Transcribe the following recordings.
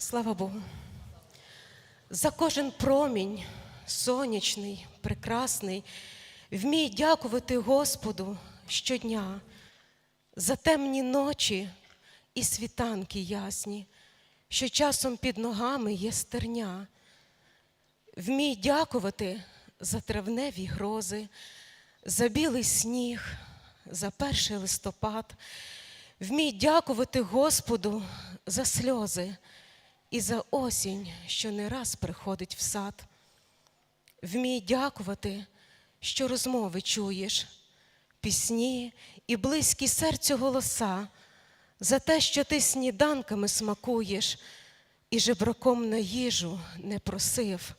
Слава Богу. За кожен промінь сонячний, прекрасний, вмій дякувати Господу щодня, за темні ночі і світанки ясні, що часом під ногами є стерня. Вмій дякувати за травневі грози, за білий сніг, за перший листопад. Вмій дякувати Господу за сльози і за осінь, що не раз приходить в сад. Вмій дякувати, що розмови чуєш, пісні і близькі серцю голоса, за те, що ти сніданками смакуєш і жебраком на їжу не просив.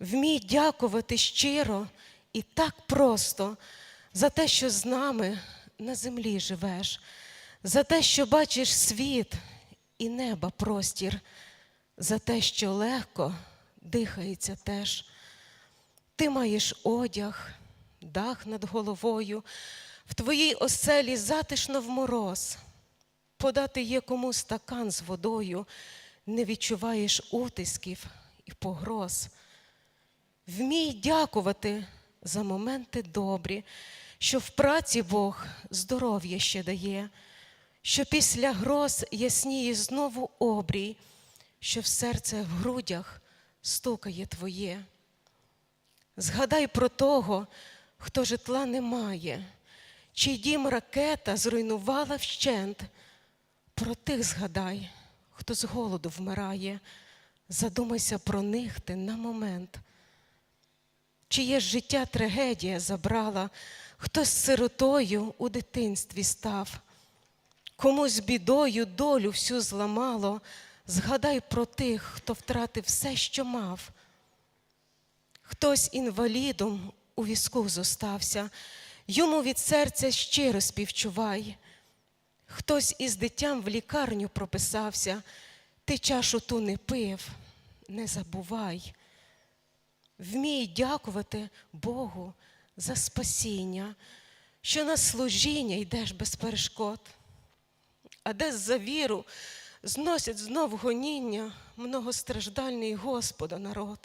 Вмій дякувати щиро і так просто за те, що з нами на землі живеш, за те, що бачиш світ і неба простір, за те, що легко дихається теж. Ти маєш одяг, дах над головою, в твоїй оселі затишно в мороз. Подати є кому стакан з водою, не відчуваєш утисків і погроз. Вмій дякувати за моменти добрі, що в праці Бог здоров'я ще дає, що після гроз ясніє знову обрій, що в серце в грудях стукає твоє. Згадай про того, хто житла не має, чий дім ракета зруйнувала вщент. Про тих згадай, хто з голоду вмирає, задумайся про них ти на момент. Чиє ж життя трагедія забрала, хто з сиротою у дитинстві став, комусь бідою долю всю зламало, згадай про тих, хто втратив все, що мав. Хтось інвалідом у візку зостався, йому від серця щиро співчувай. Хтось із дитям в лікарню прописався, ти чашу ту не пив, не забувай. Вмій дякувати Богу за спасіння, що на служіння йдеш без перешкод, а де за віру зносять знов гоніння многостраждальний Господа народ.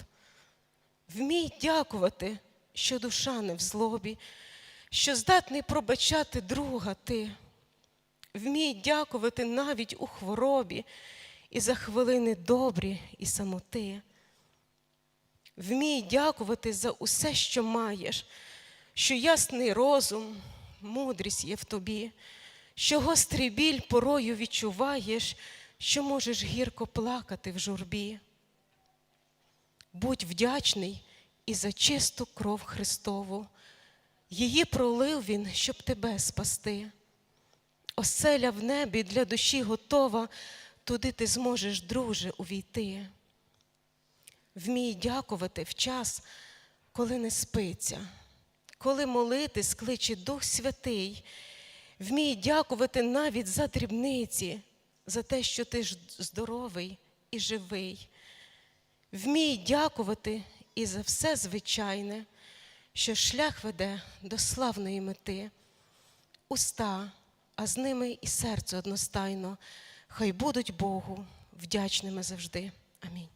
Вмій дякувати, що душа не в злобі, що здатний пробачати друга ти. Вмій дякувати навіть у хворобі і за хвилини добрі і самоти. Вмій дякувати за усе, що маєш, що ясний розум, мудрість є в тобі, що гострий біль порою відчуваєш, що можеш гірко плакати в журбі. Будь вдячний і за чисту кров Христову. Її пролив Він, щоб тебе спасти. Оселя в небі для душі готова, туди ти зможеш, друже, увійти. Вмій дякувати в час, коли не спиться, коли молити скличе Дух Святий. Вмій дякувати навіть за дрібниці, за те, що ти здоровий і живий. Вмій дякувати і за все звичайне, що шлях веде до славної мети, уста, а з ними і серце одностайно, хай будуть Богу вдячними завжди. Амінь.